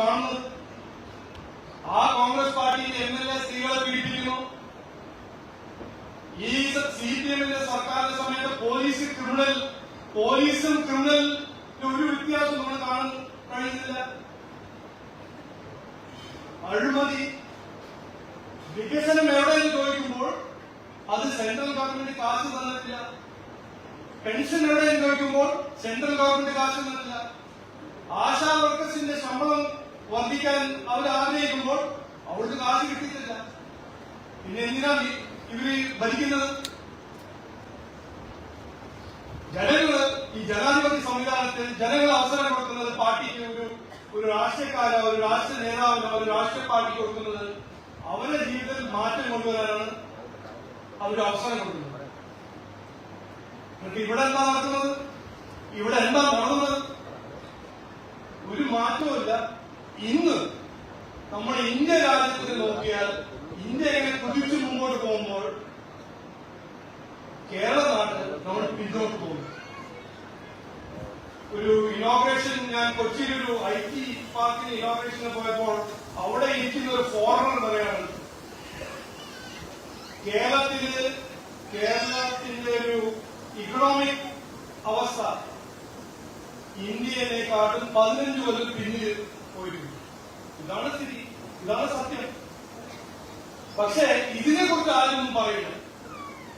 കാണുന്നത്? ആ കോൺഗ്രസ് പാർട്ടിയിലെ എം എൽ എ സ്ത്രീകളെ പീഡിപ്പിക്കുന്നു. ഈ സി പി എമ്മിന്റെ സർക്കാരിന്റെ സമയത്ത് പോലീസ് ക്രിമിനൽ പോലീസും ക്രിമിനലിന്റെ ഒരു വ്യത്യാസം നമ്മൾ കാണാൻ കഴിയുന്നില്ല. അഴിമതി വികസനം എവിടെയെന്ന് ചോദിക്കുമ്പോൾ അത് സെൻട്രൽ ഗവൺമെന്റ് കാശ് തന്നിട്ടില്ല. പെൻഷൻ എവിടെ എന്ന് ചോദിക്കുമ്പോൾ സെൻട്രൽ ഗവൺമെന്റ് കാശ് തന്നിട്ടില്ല. ആശാ വർക്കേഴ്സിന്റെ ശമ്പളം വർദ്ധിക്കാൻ അവർ ആഗ്രഹിക്കുമ്പോൾ അവൾക്ക് കാശ് കിട്ടിയിട്ടില്ല. പിന്നെ എന്തിനാ ഇവർ ഭരിക്കുന്നത്? ജനങ്ങൾ ഈ ജനാധിപത്യ സംവിധാനത്തിൽ ജനങ്ങൾ അവസരം കൊടുക്കുന്നത് പാർട്ടിക്ക് ഒരു ഒരു രാഷ്ട്രീയക്കാര ഒരു രാഷ്ട്രീയ നേതാവിനോ ഒരു രാഷ്ട്രീയ പാർട്ടിക്ക് കൊടുക്കുന്നത് അവരുടെ ജീവിതത്തിൽ മാറ്റം കൊണ്ടുവരാനാണ് അവർ അവസരം കൊടുക്കുന്നത് ഇവിടെ എന്താ നടക്കുന്നത് ഇവിടെ എന്താ നടന്നത് ഒരു മാറ്റവുമില്ല ഇന്ന് നമ്മുടെ ഇന്ത്യ രാജ്യത്തിൽ നോക്കിയാൽ ഇന്ത്യ എങ്ങനെ കുതിച്ചു മുമ്പോട്ട് പോകുമ്പോൾ കേരള നാട്ടിൽ നമ്മൾ പിന്നോട്ട് പോകുന്നു ഒരു ഇനോഗ്രേഷൻ ഞാൻ കൊച്ചിയിൽ ഒരു ഐ ടി പാർക്കിന് ഇനോഗ്രേഷന് പോയപ്പോൾ അവിടെ ഇരിക്കുന്ന ഒരു ഫോറിനർ പറയാണ് കേരളത്തിൽ കേരളത്തിന്റെ ഒരു ഇക്കണോമിക് അവസ്ഥ ഇന്ത്യയിലേക്കാട്ടും പതിനഞ്ച് കൊല്ലം പിന്നിൽ പോയിരുന്നു ഇതാണ് സ്ഥിതി. ഇതാണ് സത്യം. പക്ഷേ ഇതിനെ കുറിച്ച് ആരും പറയില്ല.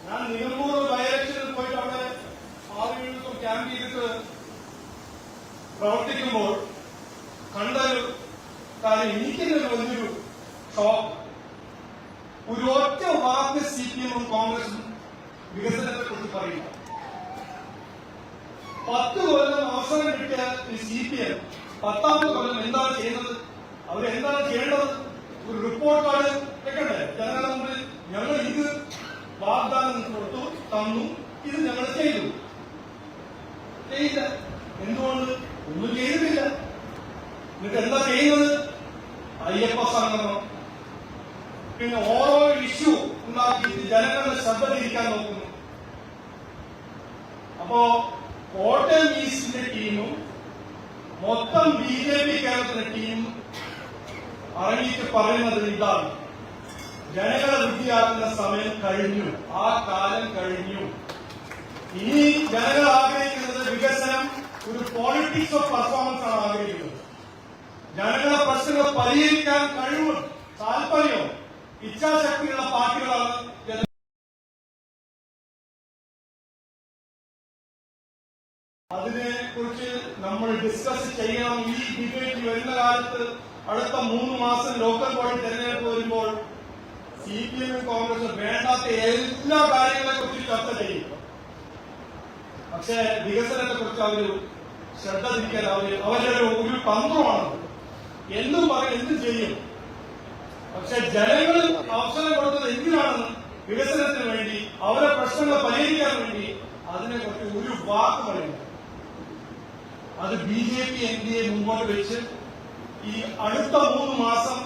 ഞാൻ നിലമ്പൂർ ഡയറക്ഷനിൽ പോയിട്ട് അവിടെ ആറ് ക്യാമ്പ് ചെയ്തിട്ട് പ്രവർത്തിക്കുമ്പോൾ കണ്ടൊരു കാര്യം എനിക്കൊരു വലിയൊരു ഷോക്ക് ഒരു ഒറ്റ വാക്ക് സി പി എമ്മും കോൺഗ്രസും വികസനത്തെ കുറിച്ച് പറയില്ല. പത്ത് കൊല്ലം അവസരം കിട്ടിയ സി പി എം പത്താമത്തെ കൊല്ലം എന്താണ് ചെയ്യുന്നത് അവരെന്താണ് ചെയ്യേണ്ടത്? ഒരു റിപ്പോർട്ട് കാർഡ് വെക്കണ്ടേ? ജനങ്ങളുടെ മുമ്പിൽ ഞങ്ങൾ ഇത് വാഗ്ദാനം കൊടുത്തു തന്നു ഇത് ഞങ്ങൾ ചെയ്തു. ചെയ്യില്ല. എന്തുകൊണ്ട്? ഒന്നും ചെയ്തിട്ടില്ല. എന്നിട്ട് എന്താ ചെയ്യുന്നത്? അയ്യപ്പ സംഗമം. പിന്നെ ഓരോ ഇഷ്യൂ ഉണ്ടാക്കിയിട്ട് ജനങ്ങളുടെ ശ്രദ്ധ തിരിക്കാൻ നോക്കുന്നു. അപ്പോ കോട്ടയം ഈസ്റ്റിന്റെ ടീമും മൊത്തം ബി ജെ പി കേരളത്തിലെ ടീമും അറിയിച്ച് പറയുന്നത് ഇതാണ്. ജനങ്ങളെ വൃത്തിയാക്കുന്ന സമയം കഴിഞ്ഞു. ആ കാലം കഴിഞ്ഞു. ഇനി ജനങ്ങൾ ആഗ്രഹിക്കുന്നത് വികസനം ഒരു പോളിറ്റിക്സ് ഓഫ് പെർഫോമൻസ് ആണ് ആഗ്രഹിക്കുന്നത്. ജനങ്ങളെ പ്രശ്നങ്ങൾ പരിഹരിക്കാൻ കഴിവും താല്പര്യവും ഇച്ഛാശക്തിയുള്ള പാർട്ടികളാണ് അതിനെ കുറിച്ച് നമ്മൾ ഡിസ്കസ് ചെയ്യണം. ഈ ഡിബേറ്റ് വരുന്ന കാലത്ത് അടുത്ത മൂന്ന് മാസം ലോക്കൽ ബോഡി തെരഞ്ഞെടുപ്പ് വരുമ്പോൾ സി പി എമ്മും കോൺഗ്രസും വേണ്ടാത്ത എല്ലാ കാര്യങ്ങളെ കുറിച്ച് ചർച്ച ചെയ്യും. പക്ഷേ വികസനത്തെ കുറിച്ച് അവർ ശ്രദ്ധ തിരിക്കാൻ അവർ അവരുടെ ഒരു ഒരു എന്തും പറയും എന്ത് ചെയ്യും. പക്ഷെ ജനങ്ങൾ അവസരം കൊടുത്തത് എന്തിനാണെന്ന് വികസനത്തിന് വേണ്ടി അവരെ പ്രശ്നങ്ങൾ പരിഹരിക്കാൻ വേണ്ടി അതിനെ അതിനെക്കുറിച്ച് ഒരു വാക്ക് പറയുന്നു. അത് B J P N D A മുമ്പോട്ട് വെച്ച് ഈ അടുത്ത മൂന്ന് മാസം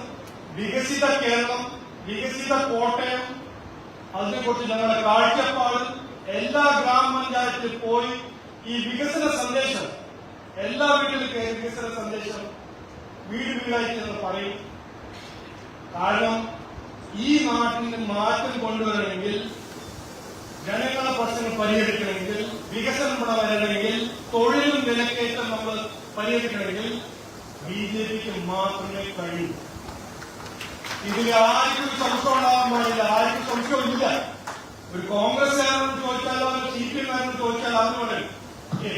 വികസിത കേരളം വികസിത കോട്ടയം അതിനെക്കുറിച്ച് ഞങ്ങളുടെ കാഴ്ചപ്പാട് എല്ലാ ഗ്രാമപഞ്ചായത്തിൽ പോയി ഈ വികസന സന്ദേശം എല്ലാ വീട്ടിലും വികസന സന്ദേശം വീട് എന്ന് പറയും. കാരണം ഈ നാട്ടിന് മാറ്റം കൊണ്ടുവരണമെങ്കിൽ ജനങ്ങളുടെ പ്രശ്നങ്ങൾ പരിഹരിക്കണമെങ്കിൽ വികസനം ഇവിടെ വരണമെങ്കിൽ തൊഴിലും വിലക്കയറ്റം നമ്മൾ പരിഹരിക്കണമെങ്കിൽ ബി ജെ പിക്ക് മാത്രമേ കഴിയൂ. ഇതിൽ ആർക്കും സംശയം ഉണ്ടാകാൻ പാടില്ല ആർക്കും സംശയമില്ല ഒരു കോൺഗ്രസ്സുകാരനോട് ചോദിച്ചാലോ ഒരു സി പി എമ്മുകാരനോട് ചോദിച്ചാലോ അതുകൊണ്ട്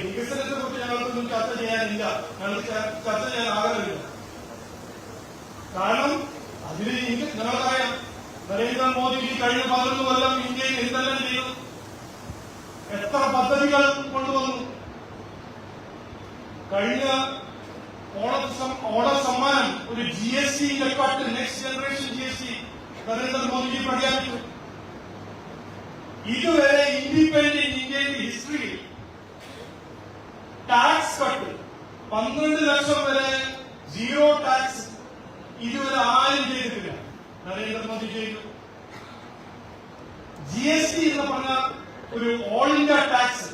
വികസനത്തെ കുറിച്ച് ഞങ്ങൾക്കൊന്നും ചർച്ച ചെയ്യാനില്ല. ഞങ്ങൾ ചർച്ച ചെയ്യാൻ ആഗ്രഹമില്ല. കാരണം അതിൽ നിങ്ങൾക്കറിയാം നരേന്ദ്രമോദി കഴിഞ്ഞ പതിനൊന്ന് കൊല്ലം ഇന്ത്യയിൽ എന്തെല്ലാം ചെയ്തു. എത്ര പദ്ധതികൾ കൊണ്ടുവന്നു. കഴിഞ്ഞ ഓണ സമ്മാനം ഒരു G S T cut next generation G S T Narendra Modi ji പ്രഖ്യാപിച്ചു. ഇതുവരെ ഇൻഡിപെൻഡന്റ് ഇന്ത്യയുടെ ഹിസ്റ്ററിയിൽ ടാക്സ് കട്ട് പന്ത്രണ്ട് ലക്ഷം വരെ സീറോ ടാക്സ് ഇതുവരെ ആരും ചെയ്തിട്ടില്ല നരേന്ദ്രമോദി ചെയ്തു. ജി എസ് ടി എന്ന് പറഞ്ഞ ഒരു ഓൾ ഇന്ത്യ ടാക്സ്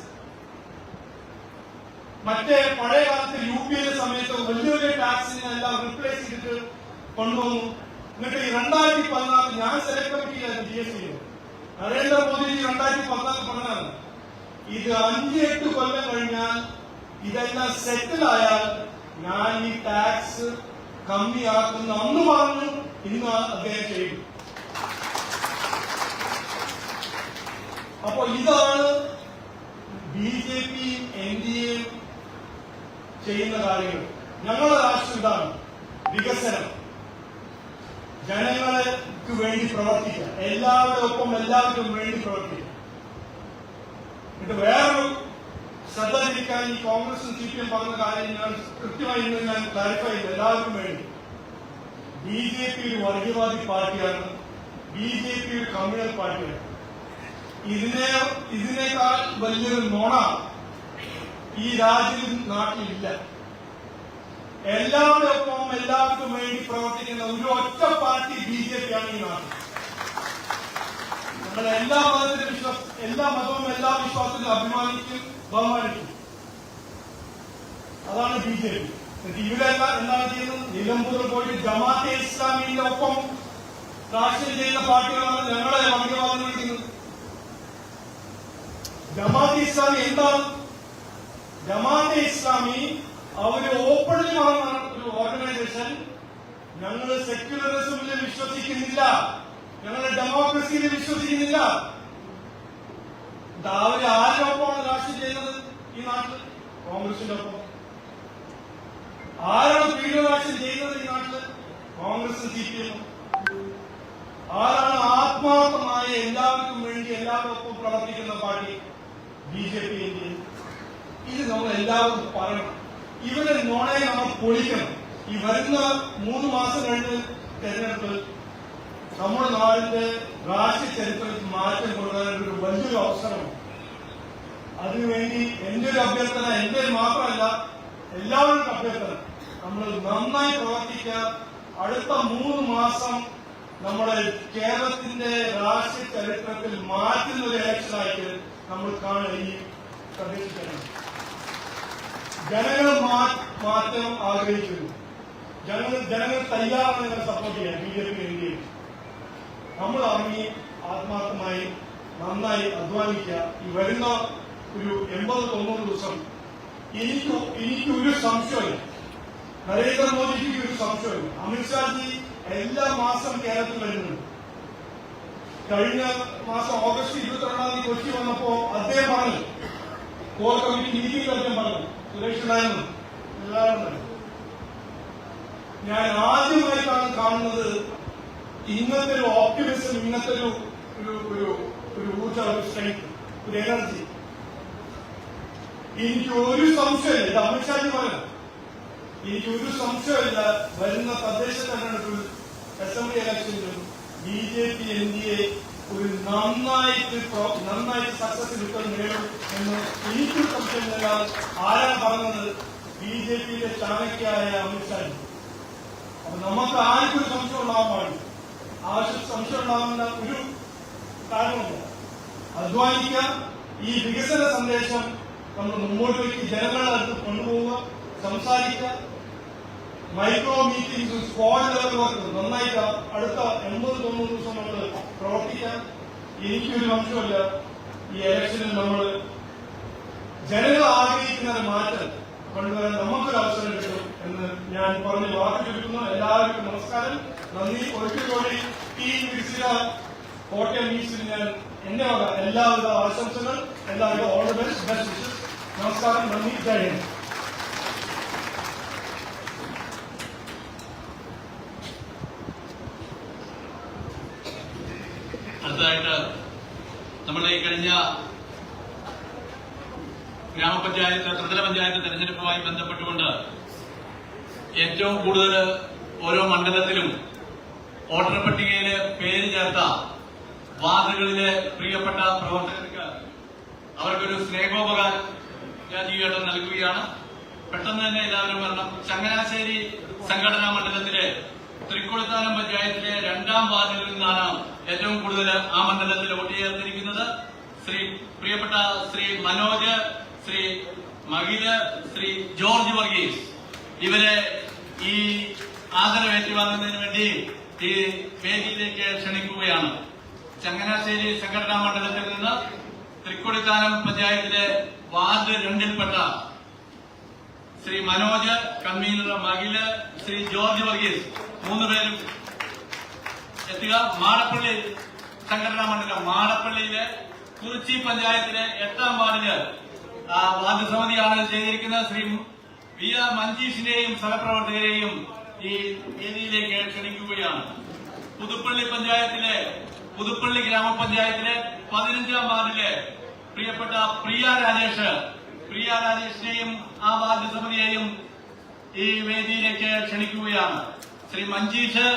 മറ്റേ പഴയ കാലത്ത് യു പി എ സമയത്ത് വലിയ വലിയ ടാക്സിനെ എല്ലാം റിപ്ലേസ് ചെയ്തിട്ട് കൊണ്ടുവന്നു. എന്നിട്ട് ഈ രണ്ടായിരത്തി പതിനാല് ഞാൻ സെലക്ട് കമ്മിറ്റിയിലായിരുന്നു ജി എസ് ടി നരേന്ദ്രമോദി രണ്ടായിരത്തി പതിനാല് പറഞ്ഞാണ് ഇത് അഞ്ച് എട്ട് കൊല്ലം കഴിഞ്ഞാൽ ഇതെല്ലാം സെറ്റിൽ ആയാൽ ഞാൻ ഈ ടാക്സ് കമ്മിയാക്കുന്ന അന്ന് പറഞ്ഞു ഇന്ന് അദ്ദേഹം ചെയ്തു അപ്പൊ ഇതാണ് ബി ജെ പിയും എൻ ഡി എയും ചെയ്യുന്ന കാര്യങ്ങൾ. ഞങ്ങളുടെ രാഷ്ട്രം ഇതാണ് വികസനം. ജനങ്ങൾക്ക് വേണ്ടി പ്രവർത്തിക്കുക. എല്ലാവരുടെ ഒപ്പം എല്ലാവർക്കും വേണ്ടി പ്രവർത്തിക്കുക. എന്നിട്ട് വേറൊരു ശ്രദ്ധ ലഭിക്കാൻ ഈ കോൺഗ്രസും സി പി എം പറഞ്ഞ കാര്യം ഞാൻ കൃത്യമായി ഇന്ന് ഞാൻ ക്ലാരിഫൈ ചെയ്തു. എല്ലാവർക്കും വേണ്ടി. ബി ജെ പി ഒരു വർഗീയവാദി പാർട്ടിയാണ്. ബി ജെ പി ഒരു കമ്മ്യൂണൽ പാർട്ടിയാണ്. ഇതിനെ ഇതിനേക്കാൾ വലിയൊരു നുണ ഈ രാജ്യത്തും നാട്ടിലില്ല. എല്ലാവരുടെ ഒപ്പം എല്ലാവർക്കും വേണ്ടി പ്രവർത്തിക്കുന്ന ഒരു ഒറ്റ പാർട്ടി ബി ജെ പി ആണ് ഈ നാട്ടിൽ. നമ്മൾ എല്ലാ മതത്തിലും വിശ്വാസം എല്ലാ മതവും എല്ലാ വിശ്വാസത്തിലും അഭിമാനിക്കും. ബഹുമാനിക്കും അതാണ് ബി ജെ പി ഇവരെല്ലാം എന്താണ് ചെയ്യുന്നത്? നിലമ്പൂർ പോയിട്ട് ജമാഅത്തെ ഇസ്ലാമിന്റെ ഒപ്പം രാഷ്ട്രീയം ചെയ്യുന്ന പാർട്ടികളാണ് ഞങ്ങളെ വർഗീയവാദം ചെയ്യുന്നത് ജമാഅത്തെ ഇസ്ലാമി എന്താണ്? ജമാഅത്തെ ഇസ്ലാമി അവർ ഓപ്പണിൽ വാങ്ങുന്ന ഒരു ഓർഗനൈസേഷൻ ഞങ്ങൾ സെക്യുലറിസമിൽ വിശ്വസിക്കുന്നില്ല. ഞങ്ങൾ ഡെമോക്രസിയിൽ വിശ്വസിക്കുന്നില്ല. അവർ ആരുടെ രാഷ്ട്രീയം ചെയ്യുന്നത് ഈ നാട്ടിൽ കോൺഗ്രസിന്റെ ഒപ്പം. ആരാണ് പീഡ ചെയ്യുന്നത് ഈ നാട്ടിൽ? Congress C P M. ആരാണ് ആത്മാർത്ഥമായ എല്ലാവർക്കും വേണ്ടി എല്ലാവർക്കും പ്രവർത്തിക്കുന്ന പാർട്ടി? B J P. ഇത് നമ്മൾ എല്ലാവർക്കും പറയണം. ഇവരെ നോണയെ നമ്മൾ പൊളിക്കണം. ഈ വരുന്ന മൂന്ന് മാസം കഴിഞ്ഞ് തെരഞ്ഞെടുപ്പ് നമ്മുടെ നാടിന്റെ രാഷ്ട്രീയ ചരിത്രത്തിൽ മാറ്റം കൊണ്ടുവരാൻ ഒരു വലിയൊരു അവസരമാണ് അതിനുവേണ്ടി എന്റെ ഒരു അഭ്യർത്ഥന എന്റെ മാത്രമല്ല എല്ലാവരും അഭ്യർത്ഥന നമ്മൾ നന്നായി പ്രവർത്തിക്കുക. അടുത്ത മൂന്ന് മാസം നമ്മുടെ കേരളത്തിന്റെ രാഷ്ട്രീയ ചരിത്രത്തിൽ മാറ്റുന്ന ഒരു ഇലക്ഷനായിട്ട് നമ്മൾ കാണുക ഈ പ്രതീക്ഷിക്കണം ജനങ്ങൾ മാറ്റം ആഗ്രഹിക്കുന്നു. ജനങ്ങൾ ജനങ്ങൾ തയ്യാറാണ് സപ്പോർട്ട് ചെയ്യാൻ. B J P N D A. നമ്മൾ ഇറങ്ങി ആത്മാർത്ഥമായി നന്നായി അധ്വാനിക്കുക. ഈ വരുന്ന ഒരു എൺപത് തൊണ്ണൂറ് ദിവസം എനിക്ക് എനിക്കൊരു സംശയമില്ല നരേന്ദ്രമോദിക്ക് ഒരു സംശയമില്ല അമിത്ഷാജി എല്ലാ മാസം കേരളത്തിൽ വരുന്നുണ്ട്. കഴിഞ്ഞ മാസം ഓഗസ്റ്റ് ഇരുപത്തിരണ്ടാം തീയതി കൊച്ചി വന്നപ്പോ അദ്ദേഹം പറഞ്ഞു കോർ കമ്മിറ്റി മീറ്റിംഗിൽ അദ്ദേഹം പറഞ്ഞു സുരേഷ് ഉണ്ടായിരുന്നു. എല്ലാവരും ഞാൻ ആദ്യമായിട്ടാണ് കാണുന്നത് ഇന്നത്തെ ഒരു ഓപ്റ്റിമിസം ഇന്നത്തെ ഒരു ഒരു ഒരു ഒരു ഊർജ ഒരു സ്ട്രെങ്ത് ഒരു എനർജി എനിക്ക് ഒരു സംശയമില്ല. ഇത് പറയാം എനിക്ക് ഒരു സംശയമില്ല. വരുന്ന തദ്ദേശ തെരഞ്ഞെടുപ്പിൽ assembly ഇലക്ഷനിലും B J P N D A ഒരു നന്നായിട്ട് നന്നായിട്ട് സക്സസ് കിട്ടും നേടും എന്ന് എനിക്കൊരു സംശയമില്ല ആരാ പറഞ്ഞത്? ബി ജെ പിയിലെ ചാണക്യായ അമിത്ഷാജി. അപ്പൊ നമുക്ക് ആർക്കൊരു സംശയം ഉണ്ടാവാൻ പാടില്ല. ആവശ്യം സംശയം ഉണ്ടാകുന്ന ഒരു കാരണമില്ല അധ്വാനിക്കുക ഈ വികസന സന്ദേശം നമ്മൾ മുമ്പോട്ട് വയ്ക്ക് ജനങ്ങളുടെ അടുത്ത് കൊണ്ടുപോവുക സംസാരിക്കുക. Micro meetings squad level work നന്നായിട്ട് അടുത്ത എൺപത് തൊണ്ണൂറ് ദിവസം നമ്മൾ പ്രവർത്തിക്കാം എനിക്കൊരു സംശയമില്ല ഈ ഇലക്ഷനിൽ നമ്മൾ ജനങ്ങൾ ആഗ്രഹിക്കുന്ന മാറ്റം കൊണ്ടുവരാൻ നമുക്കൊരു അവസരം കിട്ടും എന്ന് ഞാൻ പറഞ്ഞ് വാക്ക് ചുരുക്കുന്നു. എല്ലാവർക്കും നമസ്കാരം. നന്ദി. ഒരിക്കൽ കൂടി ഈ വിസിന കോട്ടയം ഞാൻ എന്റെ വക എല്ലാവിധ ആശംസകൾ എല്ലാവരും all the best best wishes നമസ്കാരം. നന്ദി. അടുത്തതായിട്ട് നമ്മുടെ ഈ കഴിഞ്ഞ ഗ്രാമപഞ്ചായത്ത് ത്രിതല പഞ്ചായത്ത് തെരഞ്ഞെടുപ്പുമായി ബന്ധപ്പെട്ടുകൊണ്ട് ഏറ്റവും കൂടുതൽ ഓരോ മണ്ഡലത്തിലും വോട്ടർ പട്ടികയിൽ പേര് ചേർത്ത വാർഡുകളിലെ പ്രിയപ്പെട്ട പ്രവർത്തകർക്ക് അവർക്കൊരു സ്നേഹോപകാരം ഞാൻ ഈ ഘട്ടം നൽകുകയാണ്. പെട്ടെന്ന് തന്നെ എല്ലാവരും വരണം. ചങ്ങനാശ്ശേരി സംഘടനാ മണ്ഡലത്തിലെ തൃക്കുളത്താനം പഞ്ചായത്തിലെ രണ്ടാം വാർഡിൽ നിന്നാണ് ഏറ്റവും കൂടുതൽ ആ മണ്ഡലത്തിൽ വോട്ട് ചേർത്തിരിക്കുന്നത് ശ്രീ പ്രിയപ്പെട്ട ശ്രീ മനോജ് ശ്രീ മഹിൽ ശ്രീ ജോർജ് വർഗീസ്. ഇവരെ ഈ ആദരവ് ഏറ്റുവാങ്ങുന്നതിന് വേണ്ടി ഈ വേദിയിലേക്ക് ക്ഷണിക്കുകയാണ്. ചങ്ങനാശ്ശേരി സംഘടനാ മണ്ഡലത്തിൽ നിന്ന് തൃക്കൊടിത്താനം പഞ്ചായത്തിലെ വാർഡ് രണ്ടിൽപ്പെട്ട ശ്രീ മനോജ് കൺവീനർ മകിൽ ശ്രീ ജോർജ് വർഗീസ് മൂന്നുപേരും എത്തുക. മാടപ്പള്ളി സംഘടനാ മണ്ഡലം മാടപ്പള്ളിയിലെ കുറിച്ചി പഞ്ചായത്തിലെ എട്ടാം വാർഡിൽ വാർഡ് സമിതിയാണ് ചെയ്തിരിക്കുന്നത്. ശ്രീ വി ആർ മഞ്ജീഷിനെയും സഹപ്രവർത്തകരെയും ഈ വേദിയിലേക്ക് ക്ഷണിക്കുകയാണ്. പുതുപ്പള്ളി പഞ്ചായത്തിലെ പുതുപ്പള്ളി ഗ്രാമപഞ്ചായത്തിലെ പതിനഞ്ചാം വാർഡിലെ പ്രിയപ്പെട്ട പ്രിയ രാജേഷ് പ്രിയ രാജേഷിനെയും ആ വാർഡ് സമിതിയെയും ഈ വേദിയിലേക്ക് ക്ഷണിക്കുകയാണ്. ശ്രീ മഞ്ജീഷ്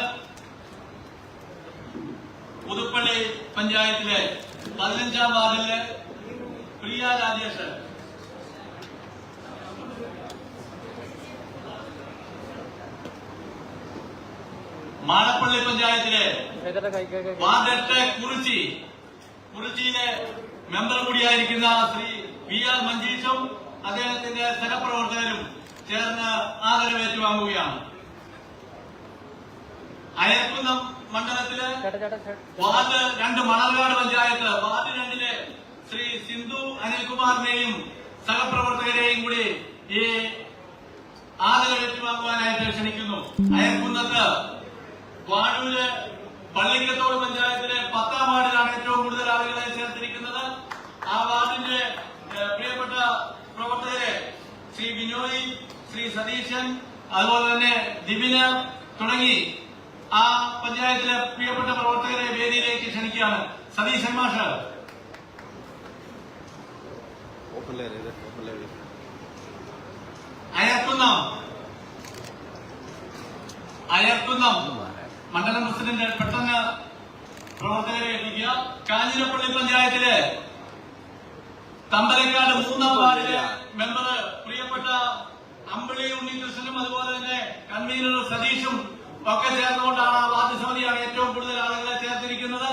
പുതുപ്പള്ളി പഞ്ചായത്തിലെ പതിനഞ്ചാം വാർഡിലെ പ്രിയ രാജേഷ് മാടപ്പള്ളി പഞ്ചായത്തിലെ വാർഡ് എട്ട് കുറിച്ചി കുറിച്ചിയിലെ മെമ്പർ കൂടിയായിരിക്കുന്ന ശ്രീ വി ആർ മഞ്ജീഷും അദ്ദേഹത്തിന്റെ സഹപ്രവർത്തകരും ചേർന്ന് ആദരവ് ഏറ്റുവാങ്ങുകയാണ് അയർക്കുന്നം മണ്ഡലത്തിലെ വാർഡ് രണ്ട് മണർകാട് പഞ്ചായത്ത് വാർഡ് രണ്ടിലെ ശ്രീ സിന്ധു അനിൽകുമാറിനെയും സഹപ്രവർത്തകരെയും കൂടി ഈ ആദരവ് ഏറ്റുവാങ്ങുവാനായിട്ട് ക്ഷണിക്കുന്നു. അയർക്കുന്നത്ത് വാഴൂര് പള്ളിക്കത്തോട് പഞ്ചായത്തിലെ പത്താം വാർഡിലാണ് ഏറ്റവും കൂടുതൽ ആളുകളെ ചേർത്തിരിക്കുന്നത്. ആ വാർഡിന്റെ പ്രിയപ്പെട്ട പ്രവർത്തകരെ ശ്രീ ബിനോയ് ശ്രീ സതീശൻ അതുപോലെ തന്നെ ദിബിന് തുടങ്ങി ആ പഞ്ചായത്തിലെ പ്രിയപ്പെട്ട പ്രവർത്തകരെ വേദിയിലേക്ക് ക്ഷണിക്കുകയാണ് സതീശൻ മാഷ്. ഓപ്പൺ ലെയർ മണ്ഡലം പ്രസിഡന്റ് പെട്ടെന്ന് പ്രവർത്തകരെ എത്തിക്കുക. കാഞ്ഞിരപ്പള്ളി പഞ്ചായത്തിലെ തമ്പലക്കാട് മൂന്നാം വാർഡിലെ മെമ്പർ പ്രിയപ്പെട്ട അമ്പിളി ഉണ്ണികൃഷ്ണനും അതുപോലെ തന്നെ കൺവീനർ സതീഷും ഒക്കെ ചേർന്നുകൊണ്ടാണ് ആ വാർഡ് സമിതിയാണ് ഏറ്റവും കൂടുതൽ ആളുകളെ ചേർത്തിരിക്കുന്നത്.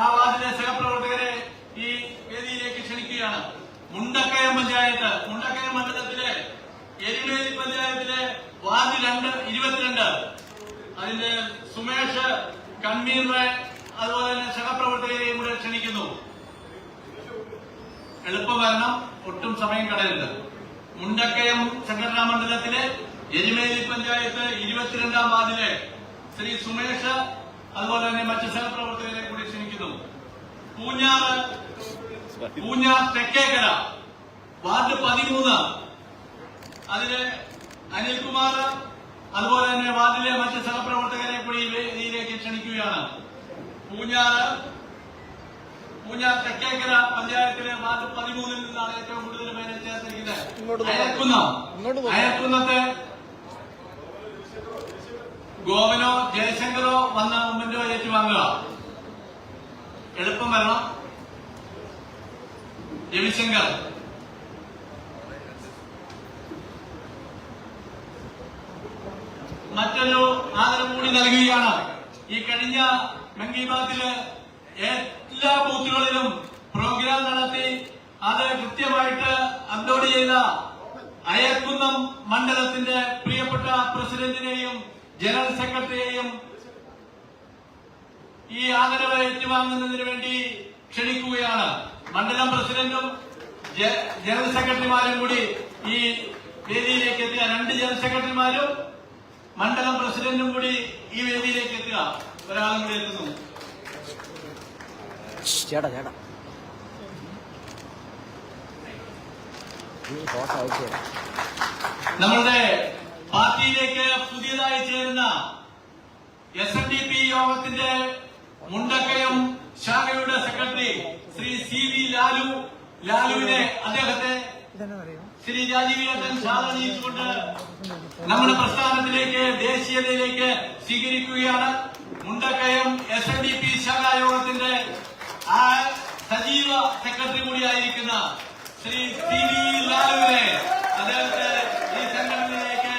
ആ വാർഡിലെ സഹപ്രവർത്തകരെ ഈ വേദിയിലേക്ക് ക്ഷണിക്കുകയാണ്. മുണ്ടക്കയം പഞ്ചായത്ത് മുണ്ടക്കയം മണ്ഡലത്തിലെ എരിമേലി പഞ്ചായത്തിലെ വാർഡ് രണ്ട് ഇരുപത്തിരണ്ട്. അതിന്റെ സുമേഷ് കൺവീനറെ അതുപോലെ തന്നെ സഹപ്രവർത്തകരെയും കൂടെ ക്ഷണിക്കുന്നു. എളുപ്പം വരണം ഒട്ടും സമയം കളയരുത്. മുണ്ടക്കയം സംഘടനാ മണ്ഡലത്തിലെ എരിമേലി പഞ്ചായത്ത് ഇരുപത്തിരണ്ടാം വാർഡിലെ ശ്രീ സുമേഷ് അതുപോലെ തന്നെ മറ്റ് സഹപ്രവർത്തകരെ കൂടി ക്ഷണിക്കുന്നു. പൂഞ്ഞാറ് പൂഞ്ഞാർ തെക്കേക്കര വാർഡ് പതിമൂന്ന്. അതിലെ അനിൽകുമാർ അതുപോലെ തന്നെ വാർഡിലെ മറ്റ് സഹപ്രവർത്തകരെ കൂടി വേദിയിലേക്ക് ക്ഷണിക്കുകയാണ്. പൂഞ്ഞാറ് പൂഞ്ഞാർ തെക്കേക്കര പഞ്ചായത്തിലെ വാർഡ് പതിമൂന്നിൽ നിന്നാണ് ഏറ്റവും കൂടുതൽ പേരെ ചേർത്തിരിക്കുന്നത്. അയക്കുന്നം അയക്കുന്നത്തെ ഗോവനോ ജയശങ്കറോ വന്ന മുമ്പിന്റെ ഏറ്റുവാങ്ങുക. എളുപ്പം വരണം. രവിശങ്കർ. മറ്റൊരു ആദരം കൂടി നൽകുകയാണ്. ഈ കഴിഞ്ഞ മൻ ബാത്തിൽ എല്ലാ ബൂത്തുകളിലും പ്രോഗ്രാം നടത്തി അത് കൃത്യമായിട്ട് അപ്ലോഡ് ചെയ്ത അയർക്കുന്നം മണ്ഡലത്തിന്റെ പ്രിയപ്പെട്ട പ്രസിഡന്റിനെയും ജനറൽ സെക്രട്ടറിയെയും ഈ ആദരവ് ഏറ്റുവാങ്ങുന്നതിന് വേണ്ടി ക്ഷണിക്കുകയാണ്. മണ്ഡലം പ്രസിഡന്റും ജനറൽ സെക്രട്ടറിമാരും കൂടി ഈ വേദിയിലേക്ക് എത്തിയ രണ്ട് ജനറൽ സെക്രട്ടറിമാരും മണ്ഡലം പ്രസിഡന്റും കൂടി ഈ വേദിയിലേക്ക് എത്തുക. ഒരാളും കൂടി എത്തുന്നു. ചേട്ടാ ചേട്ടാ. നമ്മളുടെ പാർട്ടിയിലേക്ക് പുതിയതായി ചേരുന്ന എസ് എൻ ഡി പി യോഗത്തിന്റെ മുണ്ടക്കയം ശാഖയുടെ secretary Shri C V Lalu. ലാലുവിനെ അദ്ദേഹത്തെ ശ്രീ രാജീവേട്ടൻ ശാലനയിച്ചുകൊണ്ട് നമ്മുടെ പ്രസ്ഥാനത്തിലേക്ക് ദേശീയതയിലേക്ക് സ്വീകരിക്കുകയാണ് Mundakayam S N D P ശാഖായോഗത്തിന്റെ ആ സജീവ സെക്രട്ടറി കൂടിയായിരിക്കുന്ന ശ്രീ സി വി ലാലുവിനെ അദ്ദേഹത്തെ ഈ സംഘടനയിലേക്ക്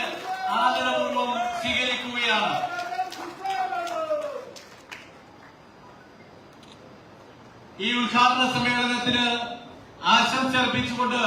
ആദരപൂർവം സ്വീകരിക്കുകയാണ്. ഈ ഉദ്ഘാടന സമ്മേളനത്തിന് ആശംസ അർപ്പിച്ചുകൊണ്ട്